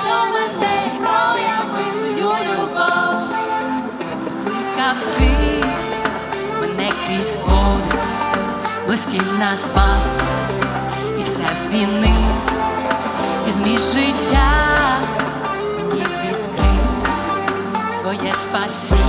що мене прояви свою любов, кликав ти мене крізь води, близьким назвав і все звінив, і зміж життя мені відкрив своє спасіння.